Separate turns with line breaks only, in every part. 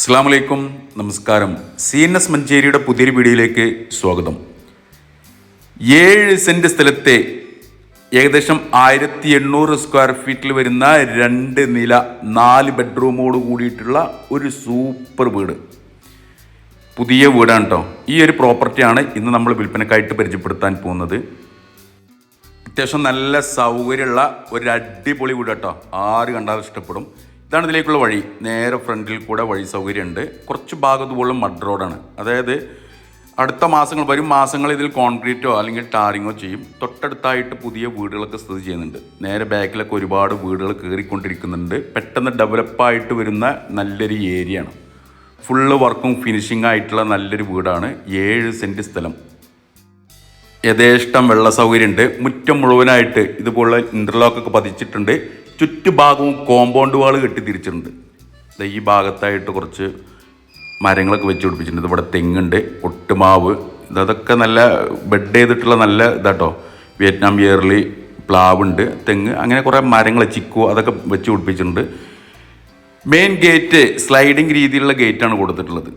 അസ്സാം വലൈക്കും നമസ്കാരം. സി എൻ എസ് മഞ്ചേരിയുടെ പുതിയൊരു വീഡിയോയിലേക്ക് സ്വാഗതം. ഏഴ് സെന്റ് സ്ഥലത്തെ ഏകദേശം ആയിരത്തി എണ്ണൂറ് സ്ക്വയർ ഫീറ്റിൽ വരുന്ന രണ്ട് നില നാല് ബെഡ്റൂമോട് കൂടിയിട്ടുള്ള ഒരു സൂപ്പർ വീട്. പുതിയ വീടാണ് കേട്ടോ ഈ ഒരു പ്രോപ്പർട്ടിയാണ് ഇന്ന് നമ്മൾ വിൽപ്പനക്കായിട്ട് പരിചയപ്പെടുത്താൻ പോകുന്നത്. അത്യാവശ്യം നല്ല സൗകര്യമുള്ള ഒരു അടിപൊളി വീട് കേട്ടോ ആര് കണ്ടാലും ഇഷ്ടപ്പെടും. ഇതാണ് ഇതിലേക്കുള്ള വഴി. നേരെ ഫ്രണ്ടിൽ കൂടെ വഴി സൗകര്യമുണ്ട്. കുറച്ച് ഭാഗം ഇതുപോലെ മഡ് റോഡാണ് അതായത് അടുത്ത മാസങ്ങൾ വരും മാസങ്ങൾ ഇതിൽ കോൺക്രീറ്റോ അല്ലെങ്കിൽ ടാറിങ്ങോ ചെയ്യും. തൊട്ടടുത്തായിട്ട് പുതിയ വീടുകളൊക്കെ സ്ഥിതി ചെയ്യുന്നുണ്ട്. നേരെ ബാക്കിലൊക്കെ ഒരുപാട് വീടുകൾ കയറിക്കൊണ്ടിരിക്കുന്നുണ്ട്. പെട്ടെന്ന് ഡെവലപ്പായിട്ട് വരുന്ന നല്ലൊരു ഏരിയ ആണ്. ഫുള്ള് വർക്കും ഫിനിഷിംഗ് ആയിട്ടുള്ള നല്ലൊരു വീടാണ്. ഏഴ് സെന്റ് സ്ഥലം. യഥേഷ്ടം വെള്ള സൗകര്യമുണ്ട്. മുറ്റം മുഴുവനായിട്ട് ഇതുപോലുള്ള ഇന്റർലോക്കൊക്കെ പതിച്ചിട്ടുണ്ട്. ചുറ്റുഭാഗവും കോമ്പൗണ്ട് വാൾ കെട്ടി തിരിച്ചിട്ടുണ്ട്. ഈ ഭാഗത്തായിട്ട് കുറച്ച് മരങ്ങളൊക്കെ വെച്ച് പിടിപ്പിച്ചിട്ടുണ്ട്. ഇവിടെ തെങ്ങുണ്ട് ഒട്ടുമാവ്. ഇതൊക്കെ നല്ല ബെഡ് ചെയ്തിട്ടുള്ള നല്ല ഇതാട്ടോ. വിയറ്റ്നാം ഇയർലി പ്ലാവുണ്ട് തെങ്ങ്. അങ്ങനെ കുറേ മരങ്ങൾ ചിക്കു അതൊക്കെ വെച്ച് പിടിപ്പിച്ചിട്ടുണ്ട്. മെയിൻ ഗേറ്റ് സ്ലൈഡിങ് രീതിയിലുള്ള ഗേറ്റാണ് കൊടുത്തിട്ടുള്ളത്.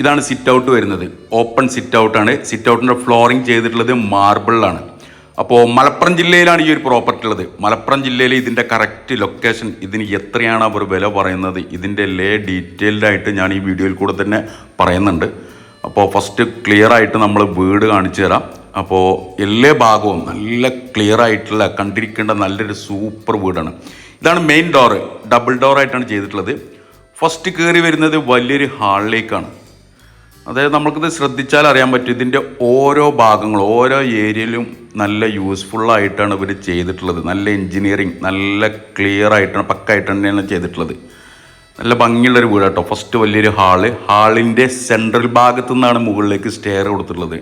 ഇതാണ് സിറ്റ് ഔട്ട് വരുന്നത്. ഓപ്പൺ സിറ്റ് ഔട്ടാണ് സിറ്റ് ഔട്ടിന്റെ ഫ്ലോറിങ് ചെയ്തിട്ടുള്ളത് മാർബിളിലാണ് അപ്പോൾ മലപ്പുറം ജില്ലയിലാണ് ഈ ഒരു പ്രോപ്പർട്ടി ഉള്ളത്. മലപ്പുറം ജില്ലയിൽ ഇതിന്റെ കറക്റ്റ് ലൊക്കേഷൻ ഇതിന് എത്രയാണ് അവർ വില പറയുന്നത് ഇതിന്റെ ലേ ഡീറ്റെയിൽഡ് ആയിട്ട് ഞാൻ ഈ വീഡിയോയിൽ കൂടെ തന്നെ പറയുന്നുണ്ട്. അപ്പോൾ ഫസ്റ്റ് ക്ലിയർ ആയിട്ട് നമ്മൾ വീട് കാണിച്ചു തരാം. അപ്പോൾ എല്ലാ ഭാഗവും നല്ല ക്ലിയർ ആയിട്ടുള്ള കണ്ടിരിക്കേണ്ട നല്ലൊരു സൂപ്പർ വീടാണ്. ഇതാണ് മെയിൻ ഡോറ് ഡബിൾ ഡോർ ആയിട്ടാണ് ചെയ്തിട്ടുള്ളത്. ഫസ്റ്റ് കയറി വരുന്നത് വലിയൊരു ഹാളിലേക്കാണ് അതായത് നമുക്കിത് ശ്രദ്ധിച്ചാൽ അറിയാൻ പറ്റും. ഇതിന്റെ ഓരോ ഭാഗങ്ങളും ഓരോ ഏരിയയിലും നല്ല യൂസ്ഫുള്ളായിട്ടാണ് ഇവർ ചെയ്തിട്ടുള്ളത്. നല്ല എൻജിനീയറിങ് നല്ല ക്ലിയർ ആയിട്ടാണ് പക്കായിട്ട് തന്നെയാണ് ചെയ്തിട്ടുള്ളത്. നല്ല ഭംഗിയുള്ളൊരു വീട് കേട്ടോ ഫസ്റ്റ് വലിയൊരു ഹാൾ. ഹാളിന്റെ സെൻട്രൽ ഭാഗത്തു നിന്നാണ് മുകളിലേക്ക് സ്റ്റെയർ കൊടുത്തിട്ടുള്ളത്.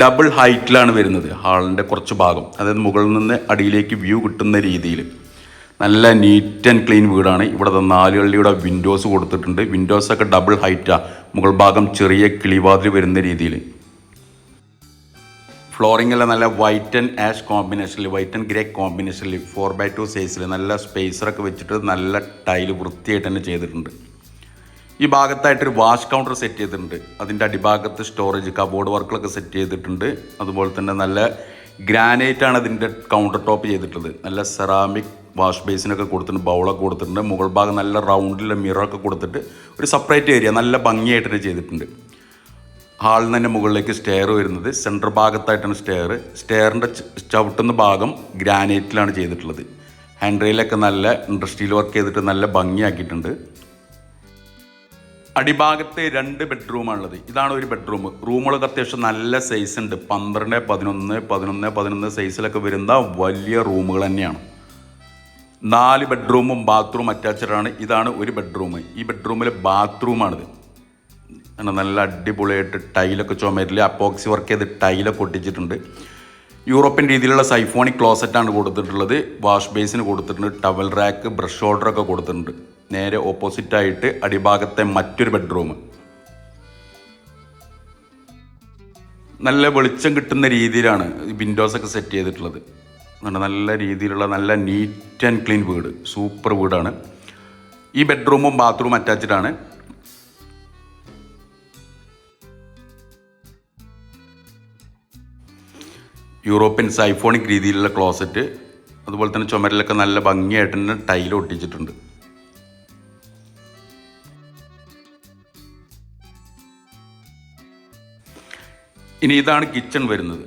ഡബിൾ ഹൈറ്റിലാണ് വരുന്നത് ഹാളിന്റെ കുറച്ച് ഭാഗം. അതായത് മുകളിൽ നിന്ന് അടിയിലേക്ക് വ്യൂ കിട്ടുന്ന രീതിയിൽ. നല്ല നീറ്റ് ആൻഡ് ക്ലീൻ വീടാണ്. ഇവിടുത്തെ നാലുകളിലൂടെ വിൻഡോസ് കൊടുത്തിട്ടുണ്ട്. വിൻഡോസ് ഒക്കെ ഡബിൾ ഹൈറ്റാ മുകൾ ഭാഗം ചെറിയ കിളിവാതിൽ വരുന്ന രീതിയിൽ. ഫ്ലോറിംഗ് എല്ലാം നല്ല വൈറ്റ് ആൻഡ് ആഷ് കോമ്പിനേഷനിൽ വൈറ്റ് ആൻഡ് ഗ്രേ കോമ്പിനേഷനിൽ ഫോർ ബൈ ടു സൈസിൽ നല്ല സ്പേസറൊക്കെ വെച്ചിട്ട് നല്ല ടൈൽ വൃത്തിയായിട്ട് തന്നെ ചെയ്തിട്ടുണ്ട്. ഈ ഭാഗത്തായിട്ടൊരു വാഷ് കൗണ്ടർ സെറ്റ് ചെയ്തിട്ടുണ്ട്. അതിന്റെ അടിഭാഗത്ത് സ്റ്റോറേജ് കബോർഡ് വർക്കുകളൊക്കെ സെറ്റ് ചെയ്തിട്ടുണ്ട്. അതുപോലെ തന്നെ നല്ല ഗ്രാനൈറ്റ് ആണ് അതിന്റെ കൗണ്ടർ ടോപ്പ് ചെയ്തിട്ടുള്ളത്. നല്ല സെറാമിക് വാഷ് ബേസിനൊക്കെ കൊടുത്തിട്ടുണ്ട് ബൗളൊക്കെ കൊടുത്തിട്ടുണ്ട്. മുകൾ ഭാഗം നല്ല റൗണ്ടിലെ മിററൊക്കെ കൊടുത്തിട്ട് ഒരു സെപ്പറേറ്റ് ഏരിയ നല്ല ഭംഗിയായിട്ട് തന്നെ ചെയ്തിട്ടുണ്ട്. ഹാളിൽ നിന്ന് തന്നെ മുകളിലേക്ക് സ്റ്റെയർ വരുന്നത്. സെന്റർ ഭാഗത്തായിട്ടാണ് സ്റ്റെയർ സ്റ്റെയറിന്റെ ചവിട്ടുന്ന ഭാഗം ഗ്രാനൈറ്റിലാണ് ചെയ്തിട്ടുള്ളത്. ഹാൻഡ് റെയിലൊക്കെ നല്ല ഇൻഡസ്ട്രിയിൽ വർക്ക് ചെയ്തിട്ട് നല്ല ഭംഗിയാക്കിയിട്ടുണ്ട്. അടിഭാഗത്ത് രണ്ട് ബെഡ്റൂമാണുള്ളത് ഇതാണ് ഒരു ബെഡ്റൂം റൂമുകളൊക്കെ അത്യാവശ്യം നല്ല സൈസ് ഉണ്ട്. പന്ത്രണ്ട് പതിനൊന്ന് പതിനൊന്ന് പതിനൊന്ന് സൈസിലൊക്കെ വരുന്ന വലിയ റൂമുകൾ തന്നെയാണ്. നാല് ബെഡ്റൂമും ബാത്റൂം അറ്റാച്ച്ഡ് ആണ്. ഇതാണ് ഒരു ബെഡ്റൂം ഈ ബെഡ്റൂമിലെ ബാത്റൂമാണിത് നല്ല അടിപൊളിയായിട്ട് ടൈലൊക്കെ ചുമരിൽ അപ്പോക്സി വർക്ക് ചെയ്ത് ടൈലൊക്കെ ഒട്ടിച്ചിട്ടുണ്ട്. യൂറോപ്യൻ രീതിയിലുള്ള സൈഫോണിക് ക്ലോസറ്റാണ് കൊടുത്തിട്ടുള്ളത്. വാഷ് ബേസിന് കൊടുത്തിട്ടുണ്ട്. ടവൽ റാക്ക് ബ്രഷ് ഹോൾഡറൊക്കെ കൊടുത്തിട്ടുണ്ട്. നേരെ ഓപ്പോസിറ്റായിട്ട് അടിഭാഗത്തെ മറ്റൊരു ബെഡ്റൂം നല്ല വെളിച്ചം കിട്ടുന്ന രീതിയിലാണ് വിൻഡോസൊക്കെ സെറ്റ് ചെയ്തിട്ടുള്ളത്. നല്ല രീതിയിലുള്ള നല്ല നീറ്റ് ആൻഡ് ക്ലീൻ വീട്. സൂപ്പർ വീടാണ്. ഈ ബെഡ്റൂമും ബാത്റൂം അറ്റാച്ച്ഡാണ് യൂറോപ്യൻ സൈഫോണിക് രീതിയിലുള്ള ക്ലോസറ്റ് അതുപോലെ തന്നെ ചുമരിലൊക്കെ നല്ല ഭംഗിയായിട്ട് തന്നെ ടൈൽ ഒട്ടിച്ചിട്ടുണ്ട്. ഇനി ഇതാണ് കിച്ചൺ വരുന്നത്.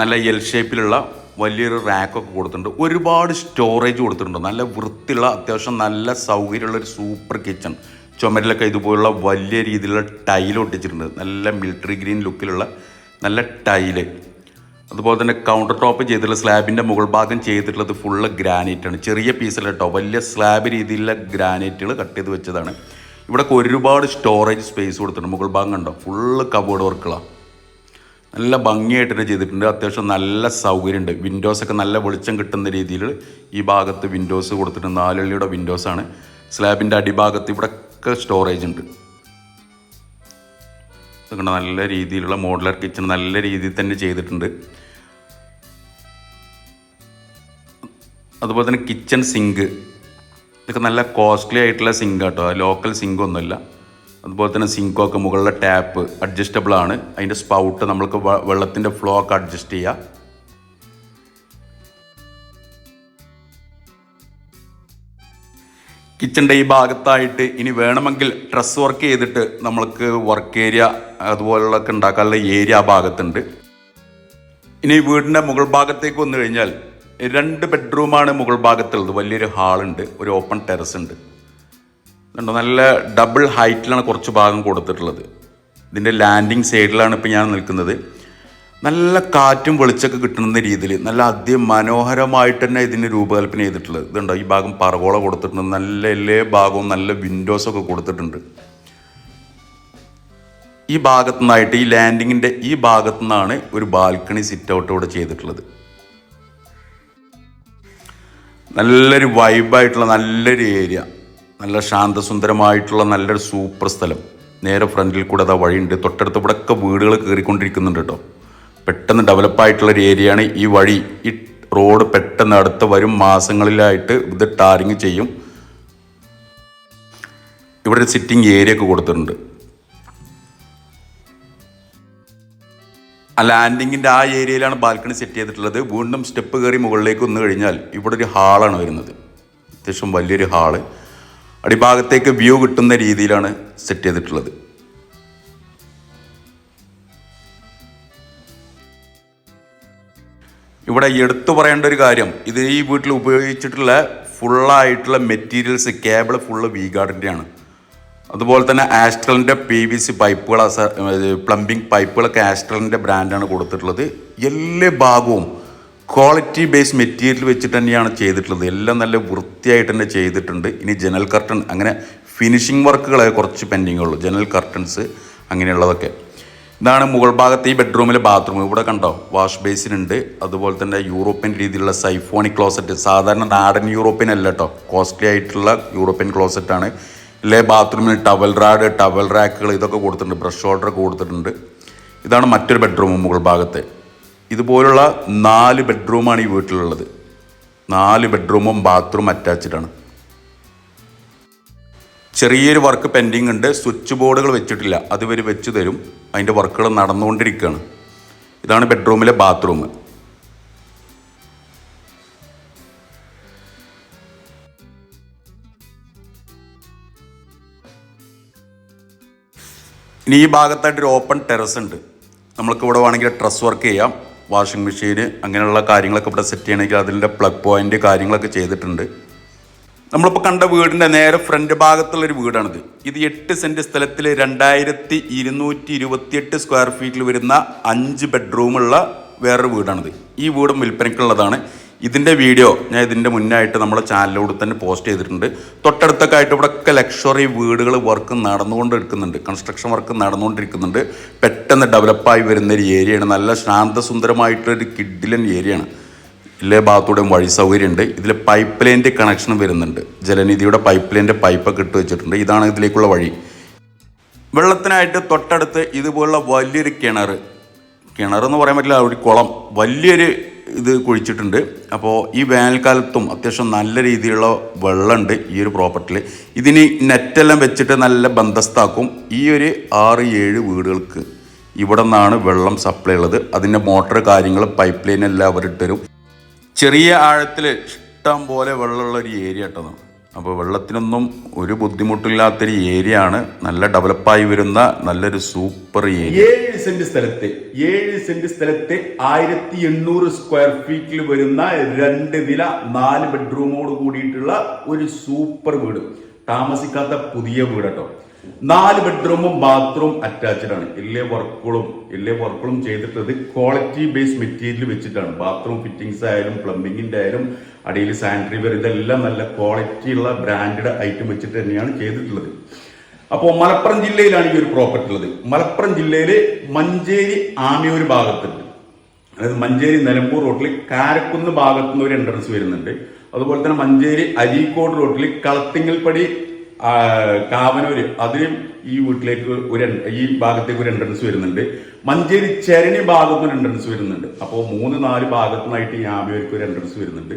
നല്ല എൽ ഷേപ്പിലുള്ള വലിയൊരു റാക്കൊക്കെ കൊടുത്തിട്ടുണ്ട്. ഒരുപാട് സ്റ്റോറേജ് കൊടുത്തിട്ടുണ്ട്. നല്ല വൃത്തിയുള്ള അത്യാവശ്യം നല്ല സൗകര്യമുള്ള ഒരു സൂപ്പർ കിച്ചൺ ചുമരിലൊക്കെ ഇതുപോലുള്ള വലിയ രീതിയിലുള്ള ടൈൽ ഒട്ടിച്ചിട്ടുണ്ട്. നല്ല മിലിറ്ററി ഗ്രീൻ ലുക്കിലുള്ള നല്ല ടൈൽ അതുപോലെ തന്നെ കൗണ്ടർ ടോപ്പ് ചെയ്തിട്ടുള്ള സ്ലാബിന്റെ മുകൾ ഭാഗം ചെയ്തിട്ടുള്ളത് ഫുള്ള് ഗ്രാനൈറ്റാണ് ചെറിയ കേട്ടോ വലിയ സ്ലാബ് രീതിയിലുള്ള ഗ്രാനൈറ്റുകൾ കട്ട് ചെയ്ത് വെച്ചതാണ്. ഇവിടെ ഒരുപാട് സ്റ്റോറേജ് സ്പേസ് കൊടുത്തിട്ടുണ്ട്. മുകൾ ഭാഗം കണ്ടോ? ഫുള്ള് കബോർഡ് വർക്കുകളാണ് നല്ല ഭംഗിയായിട്ട് തന്നെ ചെയ്തിട്ടുണ്ട്. അത്യാവശ്യം നല്ല സൗകര്യമുണ്ട്. വിൻഡോസൊക്കെ നല്ല വെളിച്ചം കിട്ടുന്ന രീതിയിൽ ഈ ഭാഗത്ത് വിൻഡോസ് കൊടുത്തിട്ടുണ്ട്. നാലള്ളിയുടെ വിൻഡോസാണ് സ്ലാബിന്റെ അടിഭാഗത്ത് ഇവിടെയൊക്കെ സ്റ്റോറേജ് ഉണ്ട്. അതുകൊണ്ട് നല്ല രീതിയിലുള്ള മോഡലർ കിച്ചൺ നല്ല രീതിയിൽ തന്നെ ചെയ്തിട്ടുണ്ട്. അതുപോലെ തന്നെ കിച്ചൺ സിങ്ക് ഇതൊക്കെ നല്ല കോസ്റ്റ്ലി ആയിട്ടുള്ള സിങ്ക് കേട്ടോ ലോക്കൽ സിങ്ക് ഒന്നുമില്ല. അതുപോലെ തന്നെ സിങ്കൊക്കെ മുകളിലെ ടാപ്പ് അഡ്ജസ്റ്റബിൾ ആണ്. അതിന്റെ സ്പൗട്ട് നമ്മൾക്ക് വെള്ളത്തിന്റെ ഫ്ലോ ഒക്കെ അഡ്ജസ്റ്റ് ചെയ്യാം. കിച്ചന്റെ ഈ ഭാഗത്തായിട്ട് ഇനി വേണമെങ്കിൽ ഡ്രസ് വർക്ക് ചെയ്തിട്ട് നമ്മൾക്ക് വർക്ക് ഏരിയ അതുപോലുള്ളതൊക്കെ ഉണ്ടാക്കാനുള്ള ഏരിയ ആ ഭാഗത്തുണ്ട്. ഇനി വീടിന്റെ മുകൾ ഭാഗത്തേക്ക് വന്നു കഴിഞ്ഞാൽ രണ്ട് ബെഡ്റൂമാണ് മുകൾ ഭാഗത്തുള്ളത്. വലിയൊരു ഹാളുണ്ട് ഒരു ഓപ്പൺ ടെറസ് ഉണ്ട്. കണ്ടോ? നല്ല ഡബിൾ ഹൈറ്റിലാണ് കുറച്ച് ഭാഗം കൊടുത്തിട്ടുള്ളത്. ഇതിന്റെ ലാൻഡിങ് സൈഡിലാണ് ഇപ്പോൾ ഞാൻ നിൽക്കുന്നത്. നല്ല കാറ്റും വെളിച്ചൊക്കെ കിട്ടുന്ന രീതിയിൽ നല്ല അതിമനോഹരമായിട്ട് തന്നെ ഇതിന് രൂപകൽപ്പന ചെയ്തിട്ടുള്ളത്. ഇതുണ്ടോ? ഈ ഭാഗം പറകോള കൊടുത്തിട്ടുണ്ട്. നല്ല എല്ലേ ഭാഗവും നല്ല വിൻഡോസൊക്കെ കൊടുത്തിട്ടുണ്ട്. ഈ ഭാഗത്തു നിന്നായിട്ട് ഈ ലാൻഡിങ്ങിന്റെ ഈ ഭാഗത്തു നിന്നാണ് ഒരു ബാൽക്കണി സിറ്റ് ഔട്ട് ഇവിടെ ചെയ്തിട്ടുള്ളത്. നല്ലൊരു വൈബായിട്ടുള്ള നല്ലൊരു ഏരിയ നല്ല ശാന്തസുന്ദരമായിട്ടുള്ള നല്ലൊരു സൂപ്പർ സ്ഥലം. നേരെ ഫ്രണ്ടിൽ കൂടെ അതാ വഴിയുണ്ട്. തൊട്ടടുത്ത് ഇവിടെയൊക്കെ വീടുകൾ കയറിക്കൊണ്ടിരിക്കുന്നുണ്ട് കേട്ടോ. പെട്ടെന്ന് ഡെവലപ്പായിട്ടുള്ള ഒരു ഏരിയയാണ് ഈ വഴി. ഈ റോഡ് പെട്ടെന്ന് അടുത്ത വരും മാസങ്ങളിലായിട്ട് ഇത് ടാറിങ് ചെയ്യും. ഇവിടെ ഒരു സിറ്റിംഗ് ഏരിയ ഒക്കെ കൊടുത്തിട്ടുണ്ട്. ആ ലാൻഡിങ്ങിന്റെ ആ ഏരിയയിലാണ് ബാൽക്കണി സെറ്റ് ചെയ്തിട്ടുള്ളത്. വീണ്ടും സ്റ്റെപ്പ് കയറി മുകളിലേക്ക് വന്നു കഴിഞ്ഞാൽ ഇവിടെ ഒരു ഹാളാണ് വരുന്നത്. അത്യാവശ്യം വലിയൊരു ഹാൾ അടിഭാഗത്തേക്ക് വ്യൂ കിട്ടുന്ന രീതിയിലാണ് സെറ്റ് ചെയ്തിട്ടുള്ളത്. ഇവിടെ എടുത്തു പറയേണ്ട ഒരു കാര്യം ഇത് ഈ വീട്ടിൽ ഉപയോഗിച്ചിട്ടുള്ള ഫുള്ളായിട്ടുള്ള മെറ്റീരിയൽസ് കേബിൾ ഫുള്ള് വി ഗാർഡിന്റെയാണ് അതുപോലെ തന്നെ ആസ്ട്രലിന്റെ പി വി സി പൈപ്പുകൾ പ്ലംബിംഗ് പൈപ്പുകളൊക്കെ ആസ്ട്രലിന്റെ ബ്രാൻഡാണ് കൊടുത്തിട്ടുള്ളത്. എല്ലാ ഭാഗവും ക്വാളിറ്റി ബേസ് മെറ്റീരിയൽ വെച്ചിട്ട് തന്നെയാണ് ചെയ്തിട്ടുള്ളത്. എല്ലാം നല്ല വൃത്തിയായിട്ട് തന്നെ ചെയ്തിട്ടുണ്ട്. ഇനി ജനൽ കർട്ടൺ അങ്ങനെ ഫിനിഷിംഗ് വർക്കുകളെ കുറച്ച് പെൻഡിങ് ഉള്ളൂ. ജനൽ കർട്ടൻസ് അങ്ങനെയുള്ളതൊക്കെ. ഇതാണ് മുകൾ ഭാഗത്ത് ഈ ബെഡ്റൂമിലെ ബാത്റൂം ഇവിടെ കണ്ടോ? വാഷ് ബേസിൻ ഉണ്ട്. അതുപോലെ തന്നെ യൂറോപ്യൻ രീതിയിലുള്ള സൈഫോണിക് ക്ലോസറ്റ് സാധാരണ നാടൻ യൂറോപ്യൻ അല്ല കേട്ടോ കോസ്റ്റ്ലി ആയിട്ടുള്ള യൂറോപ്യൻ ക്ലോസറ്റാണ് ഇല്ലേ ബാത്റൂമിൽ ടവൽ റാഡ് ടവൽ റാക്കുകൾ ഇതൊക്കെ കൊടുത്തിട്ടുണ്ട്. ബ്രഷ് ഓർഡർ കൊടുത്തിട്ടുണ്ട്. ഇതാണ് മറ്റൊരു ബെഡ്റൂം മുകൾ ഭാഗത്തെ. ഇതുപോലുള്ള നാല് ബെഡ്റൂമാണ് ഈ വീട്ടിലുള്ളത്. നാല് ബെഡ്റൂമും ബാത്റൂം അറ്റാച്ച്ഡാണ്. ചെറിയൊരു വർക്ക് പെൻഡിങ് ഉണ്ട്. സ്വിച്ച് ബോർഡുകൾ വെച്ചിട്ടില്ല. അത് ഇവർ വെച്ച് തരും. അതിന്റെ വർക്കുകൾ നടന്നുകൊണ്ടിരിക്കുകയാണ്. ഇതാണ് ബെഡ്റൂമിലെ ബാത്റൂം. ഇനി ഈ ഭാഗത്തായിട്ടൊരു ഓപ്പൺ ടെറസ് ഉണ്ട്. നമ്മൾക്ക് ഇവിടെ വേണമെങ്കിൽ ട്രസ് വർക്ക് ചെയ്യാം. വാഷിംഗ് മെഷീൻ അങ്ങനെയുള്ള കാര്യങ്ങളൊക്കെ ഇവിടെ സെറ്റ് ചെയ്യണമെങ്കിൽ അതിന്റെ പ്ലഗ് പോയിന്റ് കാര്യങ്ങളൊക്കെ ചെയ്തിട്ടുണ്ട്. നമ്മളിപ്പോൾ കണ്ട വീടിന്റെ നേരെ ഫ്രണ്ട് ഭാഗത്തുള്ളൊരു വീടാണിത്. ഇത് എട്ട് സെന്റ് സ്ഥലത്തിൽ രണ്ടായിരത്തി ഇരുന്നൂറ്റി ഇരുപത്തിയെട്ട് സ്ക്വയർ ഫീറ്റിൽ വരുന്ന അഞ്ച് ബെഡ്റൂമുള്ള വേറൊരു വീടാണിത്. ഈ വീടും വിൽപ്പനയ്ക്കുള്ളതാണ്. ഇതിന്റെ വീഡിയോ ഞാൻ ഇതിന്റെ മുന്നായിട്ട് നമ്മുടെ ചാനലിലൂടെ തന്നെ പോസ്റ്റ് ചെയ്തിട്ടുണ്ട്. തൊട്ടടുത്തൊക്കെ ആയിട്ട് ഇവിടെയൊക്കെ ലക്ഷറി വീടുകൾ വർക്ക് നടന്നുകൊണ്ട് എടുക്കുന്നുണ്ട് കൺസ്ട്രക്ഷൻ വർക്ക് നടന്നുകൊണ്ടിരിക്കുന്നുണ്ട്. പെട്ടെന്ന് ഡെവലപ്പായി വരുന്ന ഒരു ഏരിയയാണ് നല്ല ശാന്തസുന്ദരമായിട്ടൊരു കിഡിലൻ ഏരിയയാണ് എല്ലാ ഭാഗത്തൂടെയും വഴി സൗകര്യമുണ്ട്. ഇതിൽ പൈപ്പ് ലൈന്റെ കണക്ഷൻ വരുന്നുണ്ട്. ജലനിധിയുടെ പൈപ്പ് ലൈന്റെ പൈപ്പൊക്കെ ഇട്ട് വെച്ചിട്ടുണ്ട്. ഇതാണ് ഇതിലേക്കുള്ള വഴി. വെള്ളത്തിനായിട്ട് തൊട്ടടുത്ത് ഇതുപോലുള്ള വലിയൊരു കിണർ കിണർ എന്ന് പറയാൻ പറ്റില്ല ഒരു കുളം. വലിയൊരു ഇത് കുഴിച്ചിട്ടുണ്ട്. അപ്പോൾ ഈ വേനൽക്കാലത്തും അത്യാവശ്യം നല്ല രീതിയിലുള്ള വെള്ളമുണ്ട് ഈ ഒരു പ്രോപ്പർട്ടിയിൽ ഇതിന് നെറ്റെല്ലാം വെച്ചിട്ട് നല്ല ബന്ധസ്ഥാക്കും ഈ ഒരു ആറ് ഏഴ് വീടുകൾക്ക് ഇവിടെ നിന്നാണ് വെള്ളം സപ്ലൈ ഉള്ളത്. അതിന്റെ മോട്ടർ കാര്യങ്ങൾ പൈപ്പ് ലൈൻ എല്ലാം അവരിട്ടരും ചെറിയ ആഴത്തിൽ ഇഷ്ടം പോലെ വെള്ളമുള്ള ഒരു ഏരിയ ഇട്ടത് അപ്പോൾ വെള്ളത്തിനൊന്നും ഒരു ബുദ്ധിമുട്ടില്ലാത്തൊരു ഏരിയ ആണ്. നല്ല ഡെവലപ്പായി വരുന്ന നല്ലൊരു സൂപ്പർ ഏരിയ സെന്റ് സ്ഥലത്ത് ഏഴ് സെന്റ് സ്ഥലത്തെ ആയിരത്തി എണ്ണൂറ് സ്ക്വയർ ഫീറ്റിൽ വരുന്ന രണ്ട് നില നാല് ബെഡ്റൂമോട് കൂടിയിട്ടുള്ള ഒരു സൂപ്പർ വീട്. താമസിക്കാത്ത പുതിയ വീട് കേട്ടോ നാല് ബെഡ്റൂമും ബാത്റൂം അറ്റാച്ച്ഡ് ആണ്. എല്ലാ വർക്കുകളും എല്ലാ വർക്കുകളും ചെയ്തിട്ടത് ക്വാളിറ്റി ബേസ് മെറ്റീരിയൽ വെച്ചിട്ടാണ്. ബാത്റൂം ഫിറ്റിംഗ്സ് ആയാലും പ്ലംബിങ്ങിന്റെ ആയാലും അടിയിൽ സാനിറ്ററി വെയർ ഇതെല്ലാം നല്ല ക്വാളിറ്റി ഉള്ള ബ്രാൻഡഡ് ഐറ്റം വെച്ചിട്ട് തന്നെയാണ് ചെയ്തിട്ടുള്ളത്. അപ്പോൾ മലപ്പുറം ജില്ലയിലാണ് ഈ ഒരു പ്രോപ്പർട്ടി ഉള്ളത്. മലപ്പുറം ജില്ലയിലെ മഞ്ചേരി ആമിയൂർ ഭാഗത്തുണ്ട്. അതായത് മഞ്ചേരി നിലമ്പൂർ റോട്ടിൽ കാരക്കുന്ന് ഭാഗത്തു നിന്ന് ഒരു എൻട്രൻസ് വരുന്നുണ്ട്. അതുപോലെ തന്നെ മഞ്ചേരി അരീക്കോട് റോട്ടിൽ കളത്തിങ്ങൽപ്പടി കാവനൂര് അതിലും ഈ വീട്ടിലേക്ക് ഒരു ഈ ഭാഗത്തേക്ക് ഒരു എൻട്രൻസ് വരുന്നുണ്ട്. മഞ്ചേരി ചെരണി ഭാഗത്തുനിന്ന് എൻട്രൻസ് വരുന്നുണ്ട്. അപ്പോൾ മൂന്ന് നാല് ഭാഗത്തുനിന്നായിട്ട് ഈ ആമിയൂർക്ക് ഒരു എൻട്രൻസ് വരുന്നുണ്ട്.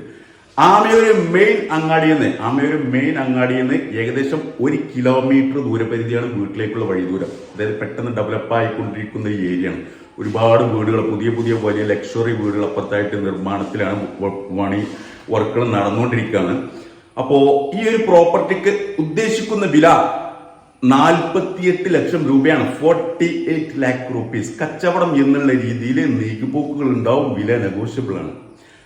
ആമയൊരു മെയിൻ അങ്ങാടിയിൽ നിന്ന് ആമയൊരു മെയിൻ അങ്ങാടിയിൽ നിന്ന് ഏകദേശം ഒരു കിലോമീറ്റർ ദൂരപരിധിയാണ് വീട്ടിലേക്കുള്ള വഴി ദൂരം അതായത് പെട്ടെന്ന് ഡെവലപ്പ് ആയിക്കൊണ്ടിരിക്കുന്ന ഒരു ഏരിയയാണ് ഒരുപാട് വീടുകൾ പുതിയ പുതിയ വലിയ ലക്ഷറി വീടുകൾ അപ്പുറത്തായിട്ട് നിർമ്മാണത്തിലാണ് പണി വർക്കുകൾ നടന്നുകൊണ്ടിരിക്കുകയാണ്. അപ്പോൾ ഈ ഒരു പ്രോപ്പർട്ടിക്ക് ഉദ്ദേശിക്കുന്ന വില നാൽപ്പത്തിയെട്ട് ലക്ഷം രൂപയാണ്. ഫോർട്ടി എയ്റ്റ് ലാക്ക് റുപ്പീസ് കച്ചവടം എന്നുള്ള രീതിയിൽ നീക്കുപോക്കുകൾ ഉണ്ടാവും. വില നെഗോഷ്യബിൾ ആണ്.